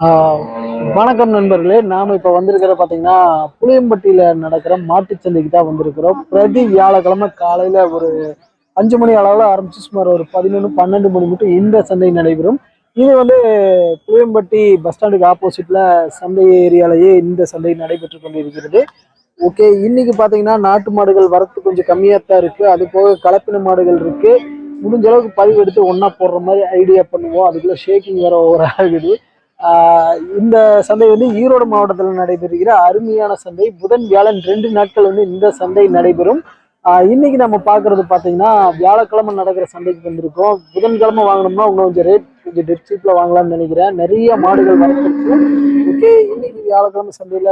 ஆஹ் வணக்கம் நண்பர்களே. நாம இப்ப வந்திருக்கிற பாத்தீங்கன்னா புளியம்பட்டியில நடக்கிற மாட்டுச்சந்தைக்கு தான் வந்திருக்கிறோம். பிரதி வியாழக்கிழமை காலையில ஒரு அஞ்சு மணி அளவுல ஆரம்பிச்சு சுமார் ஒரு பதினொன்று பன்னெண்டு மணி மட்டும் இந்த சந்தை நடைபெறும். இது வந்து புளியம்பட்டி பஸ் ஸ்டாண்டுக்கு ஆப்போசிட்ல சந்தை ஏரியாலேயே இந்த சந்தை நடைபெற்று கொண்டிருக்கிறது. ஓகே இன்னைக்கு பார்த்தீங்கன்னா நாட்டு மாடுகள் வரத்து கொஞ்சம் கம்மியாக தான் இருக்கு. அது போக கலப்பின மாடுகள் இருக்கு. முடிஞ்ச அளவுக்கு பதிவு எடுத்து ஒன்றா போடுற மாதிரி ஐடியா பண்ணுவோம். அதுக்குள்ள ஷேக்கிங் வேற ஒவ்வொரு ஆகுது. இந்த சந்தை வந்து ஈரோடு மாவட்டத்தில் நடைபெறுகிற அருமையான சந்தை. புதன் வியாழன் ரெண்டு நாட்கள் வந்து இந்த சந்தை நடைபெறும். இன்னைக்கு நம்ம பார்க்கறது பார்த்தீங்கன்னா வியாழக்கிழமை நடக்கிற சந்தைக்கு வந்திருக்கோம். புதன்கிழமை வாங்கினோம்னா இன்னும் கொஞ்சம் ரேட் கொஞ்சம் டெட் வாங்கலாம்னு நினைக்கிறேன். நிறைய மாடுகள் வரத்துருக்கு ஓகே இன்னைக்கு வியாழக்கிழமை சந்தையில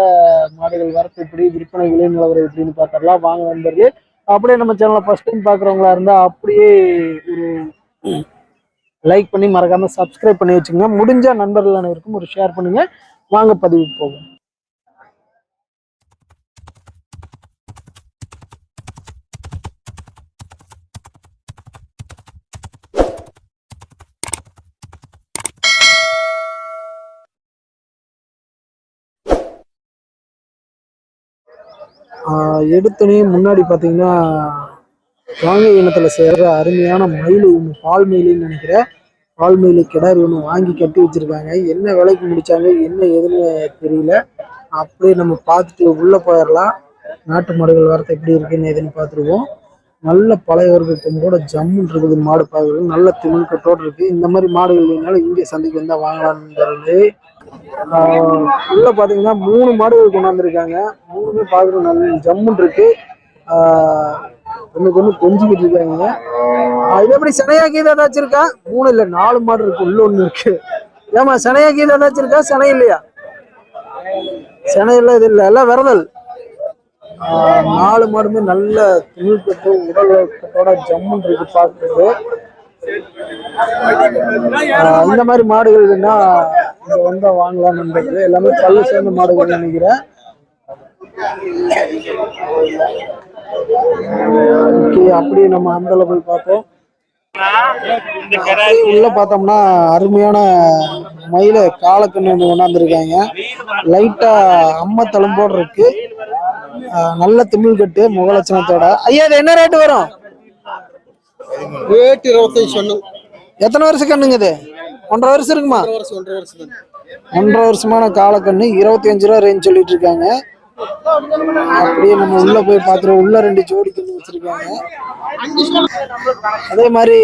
மாடுகள் வரத்து எப்படி விற்பனை விலை நிலவரம் எப்படின்னு பார்த்தரலாம் வாங்க நண்பர்களே அப்படியே நம்ம சேனலை ஃபர்ஸ்ட் டைம் பார்க்குறவங்களா இருந்தா அப்படியே ஒரு லைக் பண்ணி மறக்காம சப்ஸ்கிரைப் பண்ணி வச்சுங்க முடிஞ்ச நண்பர்கள் அனைவருக்கும் ஒரு ஷேர் பண்ணுங்க. வாங்க பதிவு போவோம். எடுத்தனே முன்னாடி பார்த்தீங்கன்னா வாங்கை இனத்தில் சேர்ற அருமையான மயில் ஒன்று பால் மயிலுன்னு நினைக்கிறேன் பால் மயில் கிடாரி ஒன்று வாங்கி கட்டி வச்சிருக்காங்க. என்ன விலைக்கு முடிச்சாங்க என்ன ஏதுன்னு தெரியல. அப்படியே நம்ம பார்த்துட்டு உள்ளே போயிடலாம் நாட்டு மாடுகள் வரத்து எப்படி இருக்குன்னு எதுன்னு பார்த்துருவோம். நல்ல பழைய கூட ஜம்முன் இருக்குது மாடு பார்க்குறது நல்ல திமிழ் கட்டோடு இருக்குது இந்த மாதிரி மாடுகள் இல்லைனாலும் இங்கே சந்தைக்கு வந்தால் வாங்கலாம்ன்றது உள்ள பாத்தீங்கன்னா மூணு மாடுகள் கொண்டாந்துருக்காங்க மூணுமே பார்க்குறது நல்ல ஜம்முன் இருக்கு. ஆஹ் ஒண்ணுக்கு கொஞ்சிக்கிட்டு இருக்காங்க. இது எப்படி சனையா கீதை ஏதாச்சும் இருக்கா? மூணு இல்ல நாலு மாடு இருக்கு. உள்ள ஒண்ணு இருக்கு. ஏமா சனையா கீதை ஏதாச்சும் இருக்கா? சனை இல்லையா? சனை இல்ல இது இல்ல. எல்லாம் விரதல். ஆஹ் நாலு மாடுமே நல்ல துணி கட்டு உடல் கட்டோட ஜம்முன் இருக்கு பார்க்குறது இந்த மாதிரி மாடுகள் என்ன இங்க வந்தா வாங்கலாம் நண்பர்களே. எல்லாமே பல்லு சேர்ந்த மாடுகள் நினைக்கிறேன். ஓகே அப்படியே நம்ம அந்த போய் பார்ப்போம். உள்ள பார்த்தோம்னா அருமையான மயில காலக்கண்ணு கொண்டாந்துருக்காங்க. லைட்டா அம்ம தளம்போடு இருக்கு. நல்ல திமிழ் கட்டு முகலட்சணத்தோட. ஐயா இது என்ன ரேட்டு வரும்? ரேட் இருபத்தஞ்சு சொன்னோம் எத்தனை வருஷம் கண்ணுங்க இது? ஒன்றரை வருஷம் இருக்குமா? வருஷம் ஒன்றரை வருஷம் தான். ஒன்றரை வருஷமான காலக்கண்ணு இருபத்தி அஞ்சு ரூபா ரேஞ்ச் சொல்லிட்டு இருக்காங்க. அப்படியே நம்ம உள்ள போய் பார்த்துருவோம். உள்ள ரெண்டு ஜோடி கண்ணு வச்சிருக்காங்க. அதே மாதிரி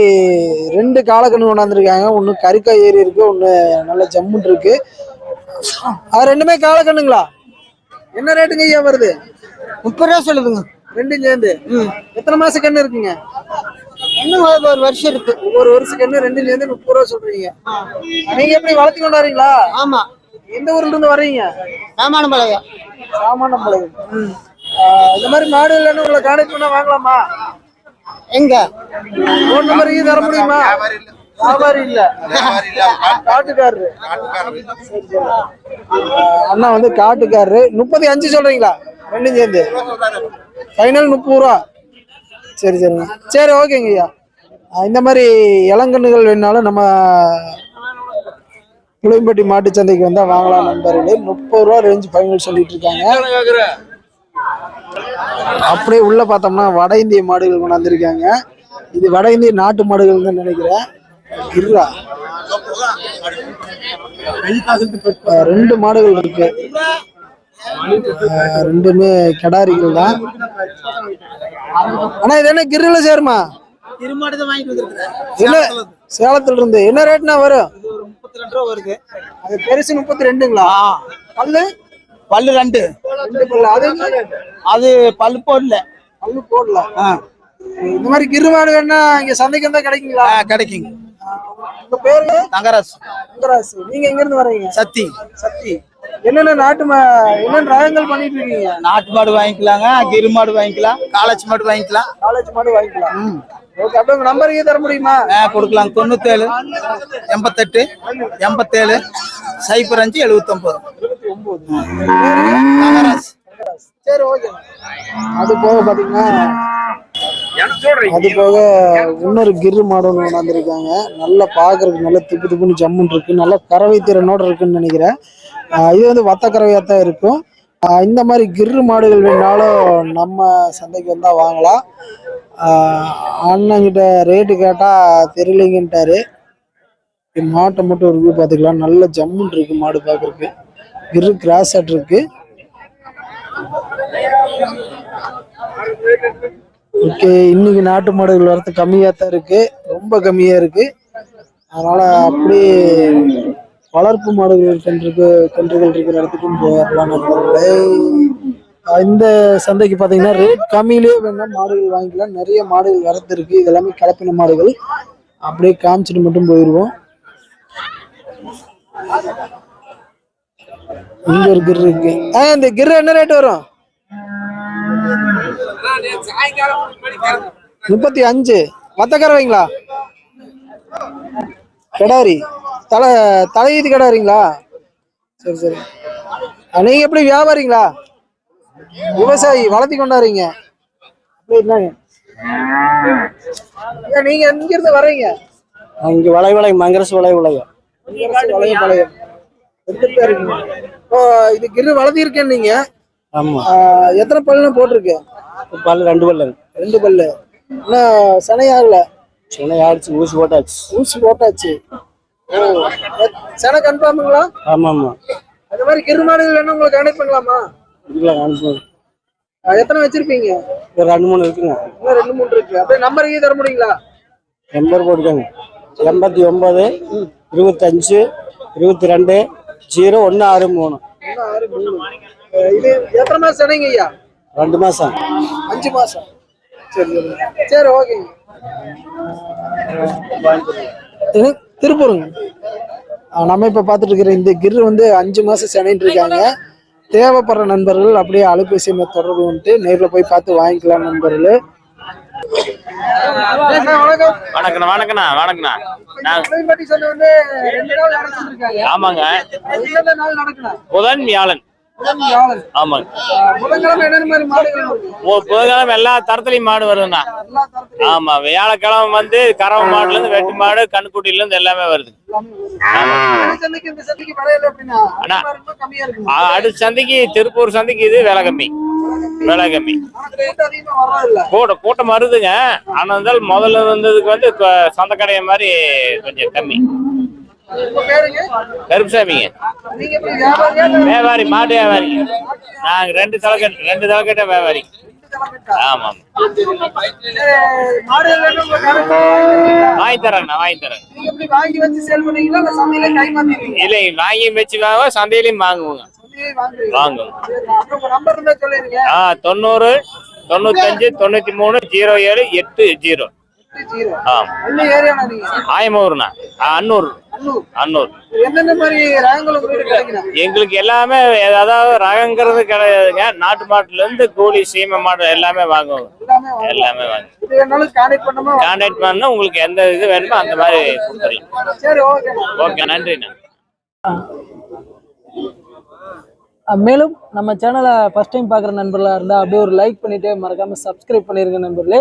ரெண்டு காலக்கண்ணு கொண்டாந்துருக்காங்க. ஒன்று கறிக்காய் ஏரி இருக்கு ஒன்று நல்ல ஜம்முன் இருக்கு. அது ரெண்டுமே காலக்கண்ணுங்களா? என்ன ரேட்டுங்க ஐயா வருது? முப்பது ரூபா சொல்லுதுங்க. ரெண்டும் சேர்ந்து. எத்தனை மாச கண்ணு இருக்குங்க? இன்னும் ஒரு ஒரு வருஷம் இருக்கு. ஒரு வருஷம் கண்ணு ரெண்டும் சேர்ந்து முப்பது ரூபா சொல்றீங்க? நீங்க எப்படி வளர்த்தி கொண்டு வரீங்களா ஆமா. எந்த ஊர்ல இருந்து வர்றீங்க? சாமான பழகு இந்த மாதிரி மாடு இல்லைன்னு உங்களை கான்டாக்ட் பண்ணா வாங்கலாமா? எங்க? ஃபோன் நம்பர் தர முடியுமா? வியாபாரி இல்ல. காட்டுக்காரரு. அண்ணா வந்து காட்டுக்காரரு. முப்பத்தி அஞ்சு சொல்றீங்களா? ரெண்டும் சேர்ந்து. ஃபைனல் முப்பது ரூபா. சரி சரிங்க சரி ஓகேங்க ஐயா. இந்த மாதிரி இளங்கன்றுகள் வேணாலும் நம்ம புளியம்பட்டி மாட்டு சந்தைக்கு வந்தால் வாங்கலாம் நண்பர்களே. முப்பது ரூபா ரேஞ்ச் ஃபைனல் சொல்லிட்டு இருக்காங்க. அப்படியே உள்ள பார்த்தோம்னா வட இந்திய மாடுகள் கொண்டாந்துருக்காங்க. இது வட இந்திய நாட்டு மாடுகள் தான் நினைக்கிறேன். இருடா. ரெண்டு மாடுகள் இருக்கு. ரெண்டுமே கெடாரிகள் தான். ஆனா இது என்ன கிரில சேருமா? என்ன? சேலத்துல இருந்து. என்ன ரேட்னா வரும்? அது பெருசு முப்பத்தி ரெண்டுங்களா பல்லு? பல்லு ரெண்டு. ரெண்டு பல்லு. அது? அது பல்லு போடல. பல்லு போடல. இந்த மாதிரி கிரு மாடு வேணா இங்க சந்தைக்கு வந்தா கிடைக்குங்களா? கிடைக்குங்க. உங்க பேரு? தங்கராசு. தங்கராசு. நீங்க எங்க இருந்து வரீங்க? சத்தி. சக்தி என்னென்ன நாட்டு என்னென்ன ரகங்கள் பண்ணிட்டு இருக்கீங்க? நாட்டு மாடு வாங்கிக்கலாங்க கிரு மாடு வாங்கிக்கலாம் காளாச்சி மாடு வாங்கிக்கலாம். காலேஜ் மாடு வாங்கிக்கலாம். ஓகே அப்படியே உங்க நம்பர் தர முடியுமா? கொடுக்கலாம். தொண்ணூத்தேழு எண்பத்தெட்டு எண்பத்தேழு சைபர் அஞ்சு எழுபத்தொம்பது சரி ஓகே. அது போக பாத்தீங்கன்னா அது போக இன்னொரு கிரு மாடல் கொண்டாந்துருக்காங்க நல்லா பாக்குறதுக்கு நல்லா திப்பு திப்புன்னு ஜம்முன்னு இருக்கு. நல்லா கறவை திறனோட இருக்குன்னு நினைக்கிறேன். இது வந்து வத்தக்கறவையாக தான் இருக்கும் இந்த மாதிரி கிர்ரு மாடுகள் வேணாலும் நம்ம சந்தைக்கு வந்தால் வாங்கலாம். அண்ணங்கிட்ட அண்ணன்கிட்ட ரேட்டு கேட்டால் தெரியலைங்கன்ட்டாரு. மாட்டை மட்டும் ஒரு வியூ பார்த்துக்கலாம். நல்ல ஜம்முன்னு இருக்கு மாடு பார்க்குறக்கு கிரு கிராஸ் அட் இருக்கு. ஓகே இன்னைக்கு நாட்டு மாடுகள் வரது கம்மியாக தான் இருக்கு. ரொம்ப கம்மியாக இருக்கு. அதனால அப்படியே வளர்ப்பு மாடுகள் கன்றுக்கு கன்றுகள் இருக்கிற இடத்துக்கும் போயிடலாம் இந்த சந்தைக்கு பார்த்தீங்கன்னா ரேட் கம்மியிலேயே வேணால் மாடுகள் வாங்கிக்கலாம். நிறைய மாடுகள் வரத்து இருக்கு இது எல்லாமே கலப்பின மாடுகள். அப்படியே காமிச்சிட்டு மட்டும் போயிடுவோம். இங்க ஒரு கிர் இருக்கு. ஆ இந்த கிர் என்ன ரேட் வரும்? முப்பத்தி அஞ்சு. மத்தக்கறவைங்களா கடாரி. தலை தலையீத்து கிடாரிங்களா சரி சரி. ஆ, நீங்க எப்படி வியாபாரிங்களா? விவசாயி வளர்த்தி கொண்டாடுறீங்க. நீங்க எங்க இருந்து வர்றீங்க? இங்க வளை வளை மங்கரசு வளை வளையம் இப்போ இது கிரு வளர்த்தி இருக்கேன் நீங்க? ஆமா. எத்தனை பல்லுன்னு போட்டிருக்கு? பல்லு ரெண்டு பல்லு ரெண்டு பல்லு. இன்னும் சனையாகல சின்ன ஆயிடுச்சு ஊசி போட்டாச்சு. ஊசி போட்டாச்சு. செனை கன்ஃபார்முங்களா? ஆமா ஆமா அந்த மாதிரி கிரு மாடுகள் வேணும் உங்களுக்கு கனெக்ட் பண்ணலாமா? எத்தனை வச்சிருப்பீங்க? ஒரு ரெண்டு மூணு இருக்குங்க. இன்னும் ரெண்டு மூணு இருக்கு. அப்படியே நம்பர் தர முடியுங்களா? எண்பது போட்டுக்கோங்க. எண்பத்தி ஒன்பது இருபத்தஞ்சு இருபத்தி ரெண்டு ஜீரோ ஒன்று ஆறு மூணு. இது எத்தனை மாசம் செனைங்க ஐயா? ரெண்டு மாசம். அஞ்சு மாசம். சரி சரி. சரி ஓகேங்க. திருப்பூருங்க. நம்ம இப்ப பார்த்துட்டு இருக்கிற இந்த கிரு வந்து அஞ்சு மாசம் செனைன்னு இருக்காங்க தேவைப்படுற நண்பர்கள் அப்படியே அலைபேசி தொடர்பு வந்துட்டு நேர்ல போய் பார்த்து வாங்கிக்கலாம் நண்பர்கள். வணக்கம் வணக்கண்ணா வணக்கண்ணா வணக்கண்ணா ஆமாங்க. புதன் வியாழன். ஆமாங்க புதன்கிழமை எல்லா தரத்துலயும் மாடு வருதுண்ணா. ஆமா வியாழக்கிழமை வந்து கறவை மாடுல இருந்து வெட்டு மாடு கண்ணுக்குட்டில இருந்து எல்லாமே வருது. அடுத்த சந்தைக்கு திருப்பூர் சந்தைக்கு இது விலை கம்மி. விலை கம்மி. கூட்டம் கூட்டம் வருதுங்க ஆனா இருந்தாலும் முதல்ல வந்ததுக்கு வந்து சொந்த கடையை மாதிரி கொஞ்சம் கம்மி. கருப்புசாமிங்க. வியாபாரி மாட்டு வியாபாரி. நாங்க ரெண்டு தலைக்கட்டு ரெண்டு தலைக்கட்ட வியாபாரி. ஆமா? வாங்கி தரேங்கண்ணா வாங்கி தரேன். இல்ல வாங்கி வச்சு வாங்க சந்தையிலையும் வாங்குவோங்க. சொல்லிருங்க ஆ தொண்ணூறு தொண்ணூத்தஞ்சு தொண்ணூத்தி மூணு ஜீரோ ஏழு எட்டு ஜீரோ. ஆயமூர்ண்ணா அன்னூர். அன்னூர். எங்களுக்கு எல்லாமே அதாவது ரகங்கிறது கிடையாதுங்க. நாட்டு மாட்டுல இருந்து கூலி சீமை மாடு எல்லாமே வாங்குவோங்க. எல்லாமே வாங்க கான்டாக்ட் பண்ணா உங்களுக்கு எந்த இது வேணுமோ அந்த மாதிரி கொடுத்துடலாம் சரி ஓகே ஓகே நன்றிண்ணா. மேலும் நம்ம சேனலை ஃபஸ்ட் டைம் பார்க்குற நண்பர்களாக இருந்தால் அப்படியே ஒரு லைக் பண்ணிவிட்டு மறக்காமல் சப்ஸ்கிரைப் பண்ணிருங்க நண்பர்களே.